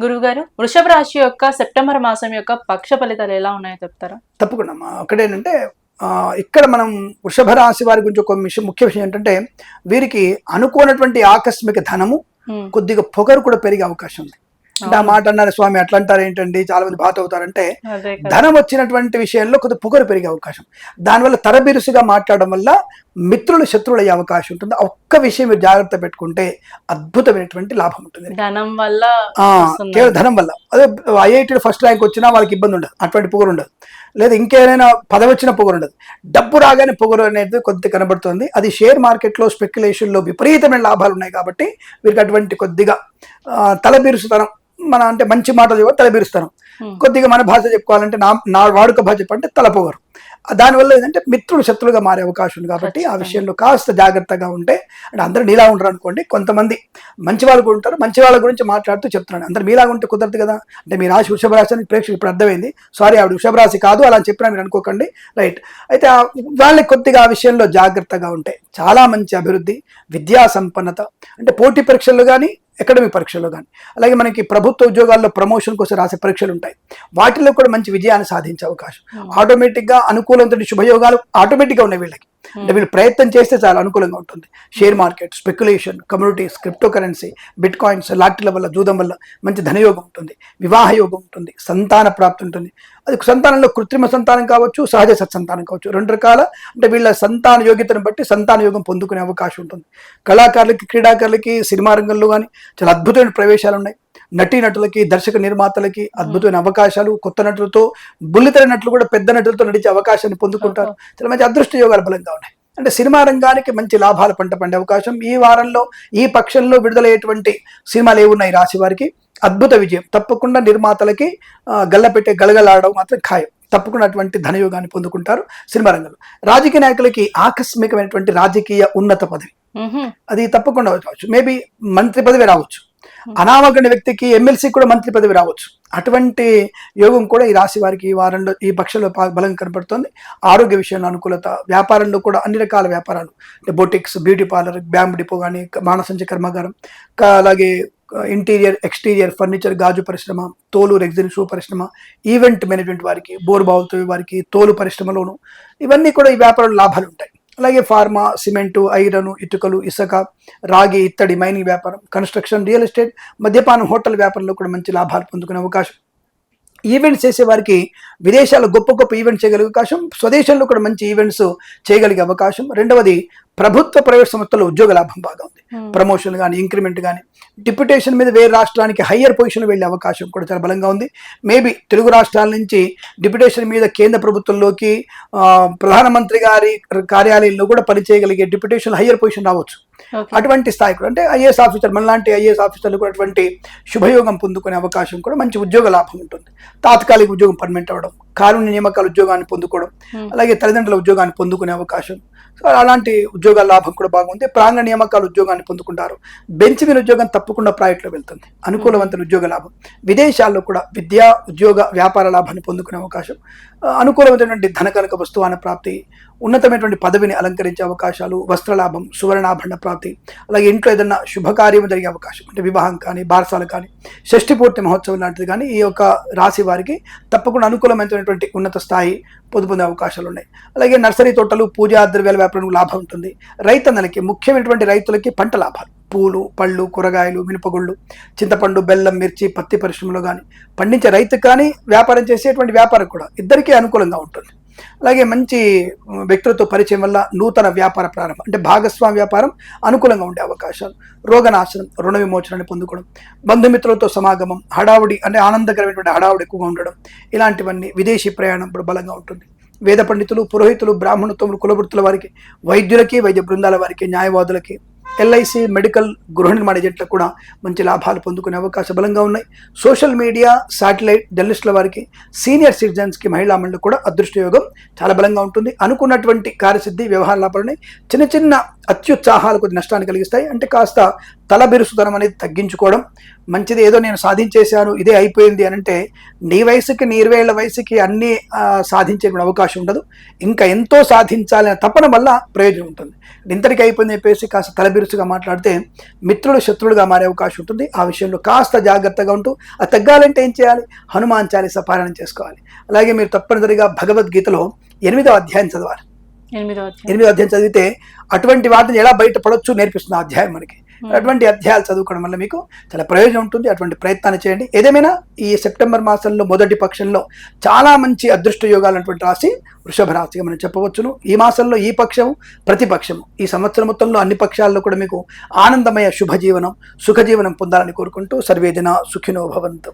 గురువుగారు వృషభ రాశి యొక్క సెప్టెంబర్ మాసం యొక్క పక్ష ఫలితాలు ఎలా ఉన్నాయో చెప్తారా? తప్పకుండా ఒకటేంటంటే ఇక్కడ మనం వృషభ రాశి వారి గురించి ఒక విషయం ముఖ్య విషయం ఏంటంటే వీరికి అనుకోనటువంటి ఆకస్మిక ధనము. కొద్దిగా పొగరు కూడా పెరిగే అవకాశం ఉంది. అంటే ఆ మాట అన్నారు స్వామి అట్లా అంటారు ఏంటండి చాలా మంది బాధ అవుతారంటే ధనం వచ్చినటువంటి విషయంలో కొద్ది పొగరు పెరిగే అవకాశం. దానివల్ల తరబిరుసుగా మాట్లాడడం వల్ల మిత్రులు శత్రువులు అయ్యే అవకాశం ఉంటుంది. ఒక్క విషయం మీరు జాగ్రత్త పెట్టుకుంటే అద్భుతమైనటువంటి లాభం ఉంటుంది. ధనం వల్ల. కేవలం ధనం వల్ల. అదే ఐఐటీలో ఫస్ట్ ర్యాంక్ వచ్చినా వాళ్ళకి ఇబ్బంది ఉండదు. అటువంటి పొగరు ఉండదు. లేదా ఇంకేదైనా పదవి వచ్చిన పొగరు ఉండదు. డబ్బు రాగానే పొగరు అనేది కొద్ది కనబడుతుంది. అది షేర్ మార్కెట్లో స్పెక్యులేషన్లో విపరీతమైన లాభాలు ఉన్నాయి కాబట్టి వీరికి అటువంటి కొద్దిగా తలబిరుసుతనం మన అంటే మంచి మాటలు చెప్పి తలబిరుస్తాను. కొద్దిగా మన భాష చెప్పుకోవాలంటే నా నా వాడుక భాష చెప్పంటే తలపోగరు. దానివల్ల ఏంటంటే మిత్రులు శత్రులుగా మారే అవకాశం ఉంది కాబట్టి ఆ. విషయంలో కాస్త జాగ్రత్తగా ఉంటే అంటే అందరూ నీలా ఉంటారు అనుకోండి కొంతమంది మంచి వాళ్ళు కూడా ఉంటారు మంచి వాళ్ళ గురించి మాట్లాడుతూ చెప్తున్నాను అందరు మీలాగా ఉంటే కుదరదు కదా. అంటే మీ రాశి వృషభ రాశి అని ప్రేక్షకులు ఇప్పుడు అర్థమైంది. సారీ ఆవిడ వృషభ రాశి కాదు అలా చెప్పినా మీరు అనుకోకండి. రైట్ అయితే వాళ్ళకి కొద్దిగా ఆ విషయంలో జాగ్రత్తగా ఉంటే చాలా మంచి అభివృద్ధి విద్యా సంపన్నత అంటే పోటీ పరీక్షలు కానీ అకాడమిక్ పరీక్షల్లో కానీ అలాగే మనకి ప్రభుత్వ ఉద్యోగాల్లో ప్రమోషన్ కోసం రాసే పరీక్షలు ఉంటాయి. వాటిలో కూడా మంచి విజయాన్ని సాధించే అవకాశం. ఆటోమేటిక్గా అనుకూలంతో శుభయోగాలు ఆటోమేటిక్గా ఉన్నాయి వీళ్ళకి. Hmm. అంటే వీళ్ళు ప్రయత్నం చేస్తే చాలా అనుకూలంగా ఉంటుంది. Share market speculation communities crypto currency bitcoins లాటరీల వల్ల జూదం వల్ల మంచి ధనయోగం ఉంటుంది. వివాహ యోగం ఉంటుంది. సంతాన ప్రాప్తి ఉంటుంది. అది సంతానంలో కృత్రిమ సంతానం కావచ్చు సహజ సత్సంతానం కావచ్చు. రెండు రకాల అంటే వీళ్ళ సంతాన యోగ్యతను బట్టి సంతాన యోగం పొందుకునే అవకాశం ఉంటుంది. కళాకారులకి క్రీడాకారులకి సినిమా రంగంలో కానీ చాలా అద్భుతమైన ప్రవేశాలు ఉన్నాయి. నటీ నటులకి దర్శక నిర్మాతలకి అద్భుతమైన అవకాశాలు కొత్త నటులతో బుల్లితెర నటులు కూడా పెద్ద నటులతో నడిచే అవకాశాన్ని పొందుకుంటారు. చాలా మంచి అదృష్ట యోగాలు బలంగా ఉన్నాయి. అంటే సినిమా రంగానికి మంచి లాభాలు పంట పండే అవకాశం. ఈ వారంలో ఈ పక్షంలో విడుదలయ్యేటువంటి సినిమాలు ఏమున్నాయి రాశి వారికి అద్భుత విజయం. తప్పకుండా నిర్మాతలకి గల్లపెట్టే గలగలాడడం మాత్రం ఖాయం. తప్పకుండా అటువంటి ధనయోగాన్ని పొందుకుంటారు సినిమా రంగంలో. రాజకీయ నాయకులకి ఆకస్మికమైనటువంటి రాజకీయ ఉన్నత పదవి. అది తప్పకుండా రావచ్చు. మేబీ మంత్రి పదవి రావచ్చు. అనామకుడి వ్యక్తికి ఎమ్మెల్సీ కూడా మంత్రి పదవి రావచ్చు. అటువంటి యోగం కూడా ఈ రాశి వారికి ఈ వారంలో ఈ పక్షంలో పా- బలం కనపడుతుంది. ఆరోగ్య విషయంలో అనుకూలత వ్యాపారంలో కూడా అన్ని రకాల వ్యాపారాలు. అంటే boutiques beauty parlour bamboo depot కానీ మానసంచ కర్మాగారం అలాగే ఇంటీరియర్ ఎక్స్టీరియర్ ఫర్నిచర్ గాజు పరిశ్రమ తోలు రెగ్జిన్ షూ పరిశ్రమ ఈవెంట్ మేనేజ్మెంట్ వారికి బోర్బావులతో వారికి తోలు పరిశ్రమలోను ఇవన్నీ కూడా ఈ వ్యాపారంలో లాభాలు ఉంటాయి అలాగే ఫార్మా సిమెంటు ఐరను ఇటుకలు ఇసుక రాగి ఇత్తడి మైనింగ్ వ్యాపారం కన్స్ట్రక్షన్ రియల్ ఎస్టేట్ మద్యపానం హోటల్ వ్యాపారంలో కూడా మంచి లాభాలు పొందుకునే అవకాశం ఈవెంట్స్ చేసే వారికి విదేశాల్లో గొప్ప గొప్ప ఈవెంట్స్ చేయగలిగే అవకాశం స్వదేశంలో కూడా మంచి ఈవెంట్స్ చేయగలిగే అవకాశం. రెండవది ప్రభుత్వ ప్రైవేట్ సంస్థల్లో ఉద్యోగ లాభం బాగా ఉంది. ప్రమోషన్ కానీ ఇంక్రిమెంట్ కానీ డిప్యుటేషన్ మీద వేరే రాష్ట్రానికి హయ్యర్ పొజిషన్ వెళ్ళే అవకాశం కూడా చాలా బలంగా ఉంది. మేబీ తెలుగు రాష్ట్రాల నుంచి డిప్యుటేషన్ మీద కేంద్ర ప్రభుత్వంలోకి ప్రధానమంత్రి గారి కార్యాలయంలో కూడా పనిచేయగలిగే డిప్యుటేషన్ హయ్యర్ పొజిషన్ రావచ్చు. అటువంటి స్థాయి కూడా అంటే ఐఏఎస్ ఆఫీసర్ మనలాంటి ఐఏఎస్ ఆఫీసర్లు కూడా అటువంటి శుభయోగం పొందుకునే అవకాశం కూడా మంచి ఉద్యోగ లాభం ఉంటుంది. తాత్కాలిక ఉద్యోగం పర్మనెంట్ అవ్వడం కానూని నియామకాల ఉద్యోగాన్ని పొందుకోవడం Hmm. అలాగే తల్లిదండ్రుల ఉద్యోగాన్ని పొందుకునే అవకాశం సో అలాంటి ఉద్యోగాల లాభం కూడా బాగుంది. ప్రాంగ నియామకాలు ఉద్యోగాన్ని పొందుకుంటారు. బెంచ్ మీద ఉద్యోగం తప్పకుండా ప్రైవేట్లో వెళ్తుంది. అనుకూలవంతుల ఉద్యోగ లాభం. విదేశాల్లో కూడా విద్యా ఉద్యోగ వ్యాపార లాభాన్ని పొందుకునే అవకాశం. అనుకూలమైనటువంటి ధనకనక వస్తువాన ప్రాప్తి ఉన్నతమైనటువంటి పదవిని అలంకరించే అవకాశాలు వస్త్రలాభం సువర్ణాభరణ ప్రాప్తి అలాగే ఇంట్లో ఏదైనా శుభకార్యం జరిగే అవకాశం అంటే వివాహం కానీ బారసాలు కానీ షష్ఠి పూర్తి మహోత్సవం లాంటిది కానీ ఈ యొక్క రాశి వారికి తప్పకుండా అనుకూలమైనటువంటి ఉన్నత స్థాయి పొందుపొందే అవకాశాలు ఉన్నాయి. అలాగే నర్సరీ తోటలు పూజా ద్రవ్యాల వ్యాపారం లాభం ఉంటుంది. రైతన్నలకి ముఖ్యమైనటువంటి రైతులకి పంట లాభాలు. పూలు పళ్ళు కూరగాయలు మినపగుళ్ళు చింతపండు బెల్లం మిర్చి పత్తి పరిశ్రమలో కానీ పండించే రైతుకు కానీ వ్యాపారం చేసేటువంటి వ్యాపారం కూడా ఇద్దరికీ అనుకూలంగా ఉంటుంది. అలాగే మంచి వ్యక్తులతో పరిచయం వల్ల నూతన వ్యాపార ప్రారంభం అంటే భాగస్వామి వ్యాపారం అనుకూలంగా ఉండే అవకాశాలు. రోగనాశనం రుణ విమోచనాన్ని పొందుకోవడం బంధుమిత్రులతో సమాగమం హడావుడి అంటే ఆనందకరమైనటువంటి హడావుడి ఎక్కువగా ఉండడం ఇలాంటివన్నీ విదేశీ ప్రయాణం ఇప్పుడు బలంగా ఉంటుంది. వేద పండితులు పురోహితులు బ్రాహ్మణత్వములు కులవృత్తుల వారికి వైద్యులకి వైద్య బృందాల వారికి న్యాయవాదులకి ఎల్ఐసి మెడికల్ గృహ నిర్మాణ ఏజెంట్లకు కూడా మంచి లాభాలు పొందుకునే అవకాశం బలంగా ఉన్నాయి. సోషల్ మీడియా శాటిలైట్ జర్నలిస్టుల వారికి సీనియర్ సిటిజన్స్కి మహిళా మండలి కూడా అదృష్టయోగం చాలా బలంగా ఉంటుంది. అనుకున్నటువంటి కార్యసిద్ధి వ్యవహార లాభాలని చిన్న చిన్న అత్యుత్సాహాలు కొద్ది నష్టాన్ని కలిగిస్తాయి. అంటే కాస్త తలబిరుసుతనం అనేది తగ్గించుకోవడం మంచిది. ఏదో నేను సాధించేశాను ఇదే అయిపోయింది అని అంటే నీ వయసుకి నీ ఇరవై ఏళ్ళ వయసుకి అన్నీ సాధించే అవకాశం ఉండదు. ఇంకా ఎంతో సాధించాలనే తపన వల్ల ప్రయోజనం ఉంటుంది. ఇంతటికి అయిపోయింది చెప్పేసి కాస్త తలబిరు తలబిరుసుగా మాట్లాడితే మిత్రుడు శత్రుడుగా మారే అవకాశం ఉంటుంది. ఆ విషయంలో కాస్త జాగ్రత్తగా ఉంటూ ఆ తగ్గాలంటే ఏం చేయాలి? హనుమాన్ చాలీస పారాయణం చేసుకోవాలి. అలాగే మీరు తప్పనిసరిగా భగవద్గీతలో ఎనిమిదవ అధ్యాయం చదవాలి. ఎనిమిదో అధ్యాయం. చదివితే అటువంటి వాటిని ఎలా బయటపడొచ్చు నేర్పిస్తుంది ఆ అధ్యాయం మనకి. అటువంటి అధ్యాయాలు చదువుకోవడం వల్ల మీకు చాలా ప్రయోజనం ఉంటుంది. అటువంటి ప్రయత్నాన్ని చేయండి. ఏదేమైనా ఈ సెప్టెంబర్ మాసంలో మొదటి పక్షంలో చాలా మంచి అదృష్ట యోగాలు అటువంటి రాశి వృషభ రాశిగా మనం చెప్పవచ్చును. ఈ మాసంలో ఈ పక్షము ప్రతిపక్షము ఈ సంవత్సరం మొత్తంలో అన్ని పక్షాల్లో కూడా మీకు ఆనందమయ శుభజీవనం సుఖజీవనం పొందాలని కోరుకుంటూ సర్వేజన సుఖినో భవంతు.